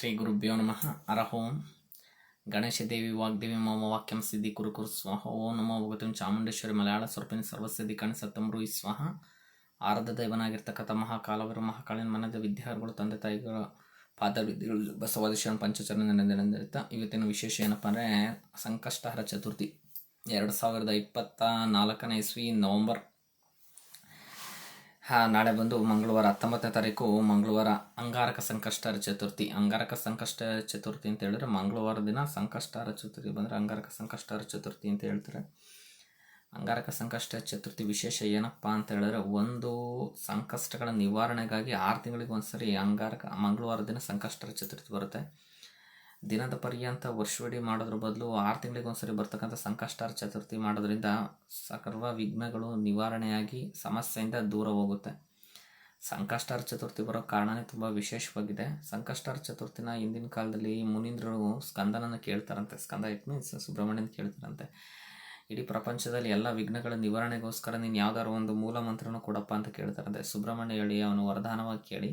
ಶ್ರೀ ಗುರುಭ್ಯೋ ನಮಃ. ಅರಹೋಂ ಗಣೇಶ ದೇವಿ ವಾಗ್ದೇವಿ ಮಾಮ ವಾಕ್ಯಂ ಸಿದ್ಧಿ ಕುರು ಕುರು ಸ್ವಾಹ. ಓ ನಮೋ ಭಗವತಿಂ ಚಾಮುಂಡೇಶ್ವರಿ ಮಲಯಾಳ ಸ್ವರೂಪಿನ ಸರ್ವಸಿದ್ಧಿ ಕಣ ಸತ್ತಂಬ್ರು ಈ ಸ್ವಾಹ. ಆರಾಧ ದೈವನಾಗಿರ್ತಕ್ಕಂಥ ಮಹಾಕಾಲವರು, ಮಹಾಕಾಳಿನ ಮನದ ವಿದ್ಯಾರ್ಥಿಗಳು, ತಂದೆ ತಾಯಿಗಳ ಪಾದವಿದ್ಯೆಗಳು ಬಸವಾದೇಶ್ವರ ಪಂಚಚರಣ ಇವತ್ತಿನ ವಿಶೇಷ ಏನಪ್ಪ ಅಂದರೆ, ಸಂಕಷ್ಟಹರ ಚತುರ್ಥಿ. ಎರಡು ಸಾವಿರದ ಇಪ್ಪತ್ತ ನಾಲ್ಕನೇ ಇಸ್ವಿ, ನವಂಬರ್ ನಾಳೆ ಬಂದು ಮಂಗಳವಾರ ಹತ್ತೊಂಬತ್ತನೇ ತಾರೀಕು ಮಂಗಳವಾರ ಅಂಗಾರಕ ಸಂಕಷ್ಟರ ಚತುರ್ಥಿ. ಅಂಗಾರಕ ಸಂಕಷ್ಟ ಚತುರ್ಥಿ ಅಂತ ಹೇಳಿದ್ರೆ ಮಂಗಳವಾರ ದಿನ ಸಂಕಷ್ಟರ ಚತುರ್ಥಿ ಬಂದರೆ ಅಂಗಾರಕ ಸಂಕಷ್ಟರ ಚತುರ್ಥಿ ಅಂತ ಹೇಳ್ತಾರೆ. ಅಂಗಾರಕ ಸಂಕಷ್ಟ ಚತುರ್ಥಿ ವಿಶೇಷ ಏನಪ್ಪ ಅಂತ ಹೇಳಿದ್ರೆ ಒಂದು ಸಂಕಷ್ಟಗಳ ನಿವಾರಣೆಗಾಗಿ ಆರು ತಿಂಗಳಿಗೆ ಒಂದ್ಸರಿ ಅಂಗಾರಕ ಮಂಗಳವಾರ ದಿನ ಸಂಕಷ್ಟರ ಚತುರ್ಥಿ ಬರುತ್ತೆ. ದಿನದ ಪರ್ಯಂತ ವರ್ಷವಿಡೀ ಮಾಡೋದ್ರ ಬದಲು ಆರು ತಿಂಗಳಿಗೆ ಒಂದ್ಸರಿ ಬರ್ತಕ್ಕಂಥ ಸಂಕಷ್ಟಾರ ಚತುರ್ಥಿ ಮಾಡೋದ್ರಿಂದ ಸರ್ವ ವಿಘ್ನಗಳು ನಿವಾರಣೆಯಾಗಿ ಸಮಸ್ಯೆಯಿಂದ ದೂರ ಹೋಗುತ್ತೆ. ಸಂಕಷ್ಟಾರ್ ಚತುರ್ಥಿ ಬರೋ ಕಾರಣನೇ ತುಂಬ ವಿಶೇಷವಾಗಿದೆ. ಸಂಕಷ್ಟಾರ್ ಚತುರ್ಥಿನ ಹಿಂದಿನ ಕಾಲದಲ್ಲಿ ಮುನೀಂದ್ರರು ಸ್ಕಂದನನ್ನು ಕೇಳ್ತಾರಂತೆ. ಸ್ಕಂದ ಇಟ್ ಮೀನ್ಸ್ ಸುಬ್ರಹ್ಮಣ್ಯನ ಕೇಳ್ತಾರಂತೆ. ಇಡೀ ಪ್ರಪಂಚದಲ್ಲಿ ಎಲ್ಲ ವಿಘ್ನಗಳ ನಿವಾರಣೆಗೋಸ್ಕರ ನೀನು ಯಾವ್ದಾದ್ರು ಒಂದು ಮೂಲ ಮಂತ್ರನೂ ಕೊಡಪ್ಪ ಅಂತ ಕೇಳ್ತಾರಂತೆ. ಸುಬ್ರಹ್ಮಣ್ಯ ಹೇಳಿ, ಅವನು ವರದಾನವಾಗಿ ಕೇಳಿ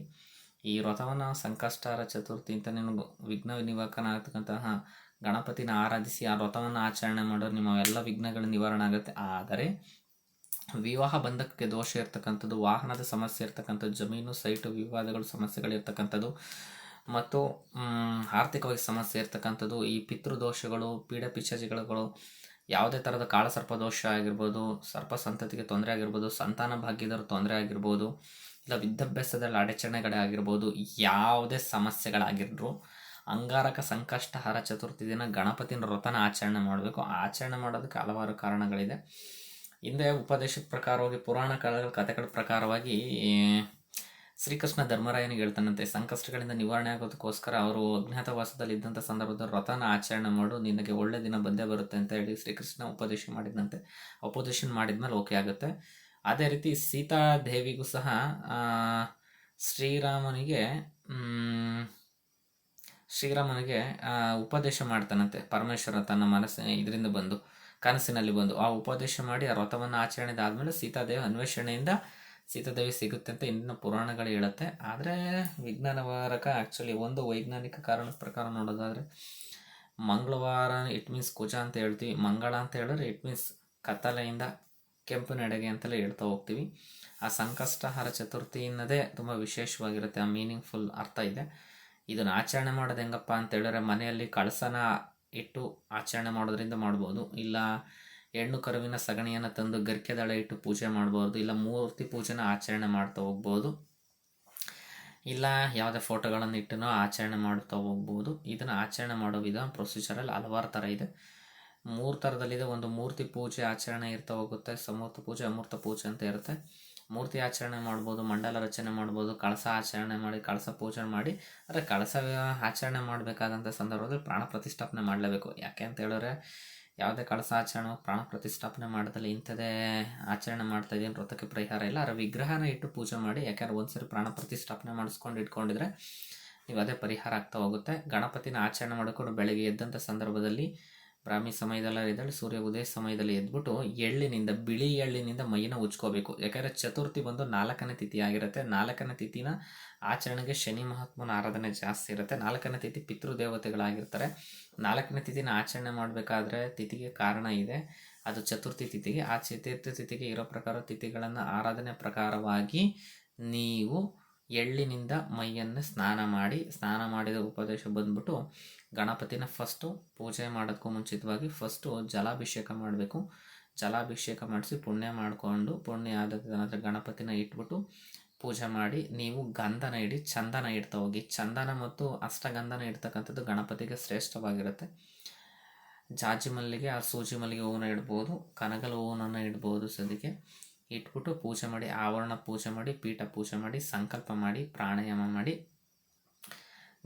ಈ ವ್ರತವನ್ನು ಸಂಕಷ್ಟಾರ ಚತುರ್ಥಿ ಅಂತ ನೀನು ವಿಘ್ನ ನಿವಾರಕನ ಆಗ್ತಕ್ಕಂತಹ ಗಣಪತಿನ ಆರಾಧಿಸಿ ಆ ವ್ರತವನ್ನು ಆಚರಣೆ ಮಾಡೋರು ನಿಮ್ಮ ಎಲ್ಲ ವಿಘ್ನಗಳ ನಿವಾರಣೆ ಆಗುತ್ತೆ. ಆದರೆ ವಿವಾಹ ಬಂಧಕ್ಕೆ ದೋಷ ಇರ್ತಕ್ಕಂಥದ್ದು, ವಾಹನದ ಸಮಸ್ಯೆ ಇರ್ತಕ್ಕಂಥದ್ದು, ಜಮೀನು, ಸೈಟು, ವಿವಾದಗಳು ಸಮಸ್ಯೆಗಳಿರ್ತಕ್ಕಂಥದ್ದು ಮತ್ತು ಆರ್ಥಿಕವಾಗಿ ಸಮಸ್ಯೆ ಇರ್ತಕ್ಕಂಥದ್ದು, ಈ ಪಿತೃದೋಷಗಳು, ಪೀಡ ಪಿಶಾಚಿಗಳು ಯಾವುದೇ ಥರದ ಕಾಳಸರ್ಪ ದೋಷ ಆಗಿರ್ಬೋದು, ಸರ್ಪ ಸಂತತಿಗೆ ತೊಂದರೆ ಆಗಿರ್ಬೋದು, ಸಂತಾನ ಭಾಗ್ಯದವ್ರ ತೊಂದರೆ ಆಗಿರ್ಬೋದು ಇಲ್ಲ ವಿದ್ಯಾಭ್ಯಾಸದಲ್ಲಿ ಅಡಚಣೆಗಳೇ ಆಗಿರ್ಬೋದು, ಯಾವುದೇ ಸಮಸ್ಯೆಗಳಾಗಿದ್ರು ಅಂಗಾರಕ ಸಂಕಷ್ಟಹರ ಚತುರ್ಥಿ ದಿನ ಗಣಪತಿನ ವ್ರತನ ಆಚರಣೆ ಮಾಡಬೇಕು. ಆಚರಣೆ ಮಾಡೋದಕ್ಕೆ ಹಲವಾರು ಕಾರಣಗಳಿದೆ. ಹಿಂದೆ ಉಪದೇಶದ ಪ್ರಕಾರವಾಗಿ, ಪುರಾಣ ಕಾಲಗಳ ಕಥೆಗಳ ಪ್ರಕಾರವಾಗಿ ಶ್ರೀಕೃಷ್ಣ ಧರ್ಮರಾಯನಿಗೆ ಹೇಳ್ತಾನಂತೆ, ಸಂಕಷ್ಟಗಳಿಂದ ನಿವಾರಣೆ ಆಗೋದಕ್ಕೋಸ್ಕರ ಅವರು ಅಜ್ಞಾತವಾಸದಲ್ಲಿ ಇದ್ದಂಥ ಸಂದರ್ಭದಲ್ಲಿ ವ್ರತನ ಆಚರಣೆ ಮಾಡು, ನಿನಗೆ ಒಳ್ಳೆ ದಿನ ಬಂದೇ ಬರುತ್ತೆ ಅಂತ ಹೇಳಿ ಶ್ರೀಕೃಷ್ಣ ಉಪದೇಶ ಮಾಡಿದಂತೆ ಉಪದೇಶ ಮಾಡಿದ್ಮೇಲೆ ಓಕೆ ಆಗುತ್ತೆ. ಅದೇ ರೀತಿ ಸೀತಾದೇವಿಗೂ ಸಹ ಶ್ರೀರಾಮನಿಗೆ ಶ್ರೀರಾಮನಿಗೆ ಉಪದೇಶ ಮಾಡ್ತಾನಂತೆ. ಪರಮೇಶ್ವರ ತನ್ನ ಮನಸ್ಸಿನ ಇದರಿಂದ ಬಂದು, ಕನಸಿನಲ್ಲಿ ಬಂದು, ಆ ಉಪದೇಶ ಮಾಡಿ, ಆ ವ್ರತವನ್ನು ಆಚರಣೆದಾದಮೇಲೆ ಸೀತಾದೇವಿ ಅನ್ವೇಷಣೆಯಿಂದ ಸೀತಾದೇವಿ ಸಿಗುತ್ತೆ ಅಂತ ಇಂದಿನ ಪುರಾಣಗಳು ಹೇಳುತ್ತೆ. ಆದರೆ ವಿಜ್ಞಾನ ನಿವಾರಕ ಆ್ಯಕ್ಚುಲಿ ಒಂದು ವೈಜ್ಞಾನಿಕ ಕಾರಣದ ಪ್ರಕಾರ ನೋಡೋದಾದರೆ, ಮಂಗಳವಾರ ಇಟ್ ಮೀನ್ಸ್ ಕುಜ ಅಂತ ಹೇಳ್ತೀವಿ. ಮಂಗಳ ಅಂತ ಹೇಳಿದ್ರೆ ಇಟ್ ಮೀನ್ಸ್ ಕತ್ತಲೆಯಿಂದ ಕೆಂಪು ನೆಡೆಗೆ ಅಂತಲೇ ಹೇಳ್ತಾ ಹೋಗ್ತೀವಿ. ಆ ಸಂಕಷ್ಟಹಾರ ಚತುರ್ಥಿ ತುಂಬ ವಿಶೇಷವಾಗಿರುತ್ತೆ, ಆ ಮೀನಿಂಗ್ಫುಲ್ ಅರ್ಥ ಇದೆ. ಇದನ್ನು ಆಚರಣೆ ಮಾಡೋದು ಹೆಂಗಪ್ಪ ಅಂತ ಹೇಳಿದ್ರೆ ಮನೆಯಲ್ಲಿ ಕಳಸನ ಇಟ್ಟು ಆಚರಣೆ ಮಾಡೋದ್ರಿಂದ ಮಾಡ್ಬೋದು. ಇಲ್ಲ ಹೆಣ್ಣು ಕರುವಿನ ಸಗಣಿಯನ್ನು ತಂದು ಗರಿಕೆ ದಳ ಇಟ್ಟು ಪೂಜೆ ಮಾಡ್ಬೋದು. ಇಲ್ಲ ಮೂರ್ತಿ ಪೂಜೆನ ಆಚರಣೆ ಮಾಡ್ತಾ ಹೋಗ್ಬೋದು. ಇಲ್ಲ ಯಾವುದೇ ಫೋಟೋಗಳನ್ನು ಇಟ್ಟು ಆಚರಣೆ ಮಾಡ್ತಾ ಹೋಗ್ಬೋದು. ಇದನ್ನು ಆಚರಣೆ ಮಾಡೋ ವಿಧಾನ ಪ್ರೊಸೀಜರಲ್ಲಿ ಹಲವಾರು ಥರ ಇದೆ. ಮೂರು ಥರದಲ್ಲಿದೆ. ಒಂದು ಮೂರ್ತಿ ಪೂಜೆ ಆಚರಣೆ ಇರ್ತಾ ಹೋಗುತ್ತೆ. ಸಮೂರ್ತ ಪೂಜೆ, ಅಮೂರ್ತ ಪೂಜೆ ಅಂತ ಇರುತ್ತೆ. ಮೂರ್ತಿ ಆಚರಣೆ ಮಾಡ್ಬೋದು, ಮಂಡಲ ರಚನೆ ಮಾಡ್ಬೋದು, ಕಳಸ ಆಚರಣೆ ಮಾಡಿ, ಕಳಸ ಪೂಜೆ ಮಾಡಿ. ಆದರೆ ಕಳಸ ಆಚರಣೆ ಮಾಡಬೇಕಾದಂಥ ಸಂದರ್ಭದಲ್ಲಿ ಪ್ರಾಣ ಪ್ರತಿಷ್ಠಾಪನೆ ಮಾಡಲೇಬೇಕು. ಯಾಕೆ ಅಂತ ಹೇಳಿದ್ರೆ, ಯಾವುದೇ ಕಳಸ ಆಚರಣೆ ಪ್ರಾಣ ಪ್ರತಿಷ್ಠಾಪನೆ ಮಾಡೋದಲ್ಲಿ ಇಂಥದೇ ಆಚರಣೆ ಮಾಡ್ತಾ ಇದೀನಿ, ವ್ರತಕ್ಕೆ ಪರಿಹಾರ ಇಲ್ಲ. ಅದರ ವಿಗ್ರಹನ ಇಟ್ಟು ಪೂಜೆ ಮಾಡಿ, ಯಾಕಂದ್ರೆ ಒಂದ್ಸರಿ ಪ್ರಾಣ ಪ್ರತಿಷ್ಠಾಪನೆ ಮಾಡಿಸ್ಕೊಂಡು ಇಟ್ಕೊಂಡಿದ್ರೆ ನೀವು ಅದೇ ಪರಿಹಾರ ಆಗ್ತಾ ಹೋಗುತ್ತೆ. ಗಣಪತಿನ ಆಚರಣೆ ಮಾಡಿಕೊಂಡು ಬೆಳಗ್ಗೆ ಎದ್ದಂಥ ಸಂದರ್ಭದಲ್ಲಿ ಬ್ರಾಹ್ಮಿ ಸಮಯದಲ್ಲ ಎದ್ದೇಳಿ ಸೂರ್ಯ ಉದಯ ಸಮಯದಲ್ಲಿ ಎದ್ಬಿಟ್ಟು ಎಳ್ಳಿನಿಂದ, ಬಿಳಿ ಎಳ್ಳಿನಿಂದ ಮೈನ ಉಜ್ಕೋಬೇಕು. ಯಾಕಂದರೆ ಚತುರ್ಥಿ ಬಂದು ನಾಲ್ಕನೇ ತಿಥಿ ಆಗಿರುತ್ತೆ. ನಾಲ್ಕನೇ ತಿಥಿನ ಆಚರಣೆಗೆ ಶನಿ ಮಹಾತ್ಮನ ಆರಾಧನೆ ಜಾಸ್ತಿ ಇರುತ್ತೆ. ನಾಲ್ಕನೇ ತಿಥಿ ಪಿತೃದೇವತೆಗಳಾಗಿರ್ತಾರೆ. ನಾಲ್ಕನೇ ತಿಥಿನ ಆಚರಣೆ ಮಾಡಬೇಕಾದ್ರೆ ತಿಥಿಗೆ ಕಾರಣ ಇದೆ. ಅದು ಚತುರ್ಥಿ ತಿಥಿಗೆ. ಆ ಚತುರ್ಥಿ ತಿಥಿಗೆ ಇರೋ ಪ್ರಕಾರ ತಿಥಿಗಳನ್ನು ಆರಾಧನೆ ಪ್ರಕಾರವಾಗಿ ನೀವು ಎಳ್ಳಿನಿಂದ ಮೈಯನ್ನು ಸ್ನಾನ ಮಾಡಿ, ಸ್ನಾನ ಮಾಡಿದ ಉಪದೇಶ ಬಂದ್ಬಿಟ್ಟು ಗಣಪತಿನ ಫಸ್ಟು ಪೂಜೆ ಮಾಡೋದಕ್ಕೂ ಮುಂಚಿತವಾಗಿ ಫಸ್ಟು ಜಲಾಭಿಷೇಕ ಮಾಡಬೇಕು. ಜಲಾಭಿಷೇಕ ಮಾಡಿಸಿ ಪುಣ್ಯ ಮಾಡಿಕೊಂಡು, ಪುಣ್ಯ ಆದ ನಂತರ ಗಣಪತಿನ ಇಟ್ಬಿಟ್ಟು ಪೂಜೆ ಮಾಡಿ, ನೀವು ಗಂಧನ ಇಡಿ, ಚಂದನ ಇಡ್ತಾ ಹೋಗಿ. ಚಂದನ ಮತ್ತು ಅಷ್ಟಗಂಧನ ಇಡ್ತಕ್ಕಂಥದ್ದು ಗಣಪತಿಗೆ ಶ್ರೇಷ್ಠವಾಗಿರುತ್ತೆ. ಜಾಜಿ ಮಲ್ಲಿಗೆ ಆ ಸೂಜಿ ಮಲ್ಲಿಗೆ ಹೂವನ್ನ ಇಡ್ಬೋದು, ಕನಗಲ ಹೂವನ್ನ ಇಡ್ಬೋದು ಸದ್ಯಕ್ಕೆ. ಇಟ್ಬಿಟ್ಟು ಪೂಜೆ ಮಾಡಿ, ಆವರಣ ಪೂಜೆ ಮಾಡಿ, ಪೀಠ ಪೂಜೆ ಮಾಡಿ, ಸಂಕಲ್ಪ ಮಾಡಿ, ಪ್ರಾಣಾಯಾಮ ಮಾಡಿ.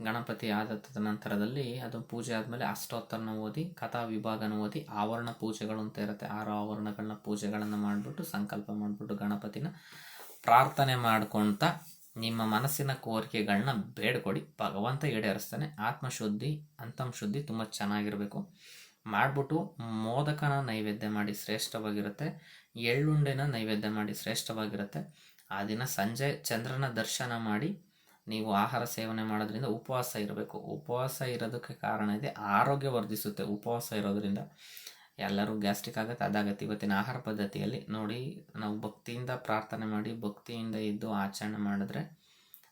ಗಣಪತಿ ಆದ ನಂತರದಲ್ಲಿ ಅದು ಪೂಜೆ ಆದಮೇಲೆ ಅಷ್ಟೋತ್ತರನ ಓದಿ, ಕಥಾ ವಿಭಾಗನ ಓದಿ, ಆವರಣ ಪೂಜೆಗಳು ಅಂತ ಇರುತ್ತೆ. ಆರು ಆವರಣಗಳನ್ನ ಪೂಜೆಗಳನ್ನು ಮಾಡಿಬಿಟ್ಟು, ಸಂಕಲ್ಪ ಮಾಡಿಬಿಟ್ಟು ಗಣಪತಿನ ಪ್ರಾರ್ಥನೆ ಮಾಡ್ಕೊಳ್ತಾ ನಿಮ್ಮ ಮನಸ್ಸಿನ ಕೋರಿಕೆಗಳನ್ನ ಬೇಡ್ಕೊಡಿ. ಭಗವಂತ ಈಡೇರಿಸ್ತಾನೆ. ಆತ್ಮಶುದ್ಧಿ ಅಂತಂ ಶುದ್ಧಿ ತುಂಬ ಚೆನ್ನಾಗಿರಬೇಕು. ಮಾಡಿಬಿಟ್ಟು ಮೋದಕನ ನೈವೇದ್ಯ ಮಾಡಿ ಶ್ರೇಷ್ಠವಾಗಿರುತ್ತೆ. ಎಳ್ಳುಂಡೆನ ನೈವೇದ್ಯ ಮಾಡಿ ಶ್ರೇಷ್ಠವಾಗಿರುತ್ತೆ. ಆ ದಿನ ಸಂಜೆ ಚಂದ್ರನ ದರ್ಶನ ಮಾಡಿ ನೀವು ಆಹಾರ ಸೇವನೆ ಮಾಡೋದ್ರಿಂದ ಉಪವಾಸ ಇರಬೇಕು. ಉಪವಾಸ ಇರೋದಕ್ಕೆ ಕಾರಣ ಇದೆ, ಆರೋಗ್ಯ ವರ್ಧಿಸುತ್ತೆ ಉಪವಾಸ ಇರೋದ್ರಿಂದ. ಎಲ್ಲರೂ ಗ್ಯಾಸ್ಟ್ರಿಕ್ ಆಗುತ್ತೆ ಅದಾಗತ್ತೆ. ಇವತ್ತಿನ ಆಹಾರ ಪದ್ಧತಿಯಲ್ಲಿ ನೋಡಿ, ನಾವು ಭಕ್ತಿಯಿಂದ ಪ್ರಾರ್ಥನೆ ಮಾಡಿ, ಭಕ್ತಿಯಿಂದ ಇದ್ದು ಆಚರಣೆ ಮಾಡಿದ್ರೆ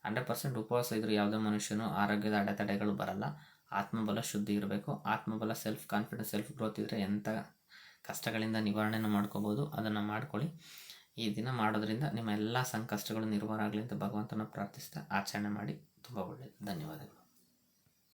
ಹಂಡ್ರೆಡ್ ಪರ್ಸೆಂಟ್ ಉಪವಾಸ ಇದ್ರೂ ಯಾವುದೇ ಮನುಷ್ಯನು ಆರೋಗ್ಯದ ಅಡೆತಡೆಗಳು ಬರಲ್ಲ. ಆತ್ಮಬಲ ಶುದ್ಧಿ ಇರಬೇಕು. ಆತ್ಮಬಲ ಸೆಲ್ಫ್ ಕಾನ್ಫಿಡೆನ್ಸ್ ಸೆಲ್ಫ್ ಗ್ರೋತ್ ಇದ್ದರೆ ಎಂಥ ಕಷ್ಟಗಳಿಂದ ನಿವಾರಣೆನ ಮಾಡ್ಕೋಬೋದು. ಅದನ್ನು ಮಾಡ್ಕೊಳ್ಳಿ. ಈ ದಿನ ಮಾಡೋದ್ರಿಂದ ನಿಮ್ಮ ಎಲ್ಲ ಸಂಕಷ್ಟಗಳು ನಿರ್ವಾರ ಆಗಲಿ ಅಂತ ಭಗವಂತನ ಪ್ರಾರ್ಥಿಸ್ತಾ ಆಚರಣೆ ಮಾಡಿ. ತುಂಬ ಒಳ್ಳೆಯದು ಧನ್ಯವಾದಗಳು.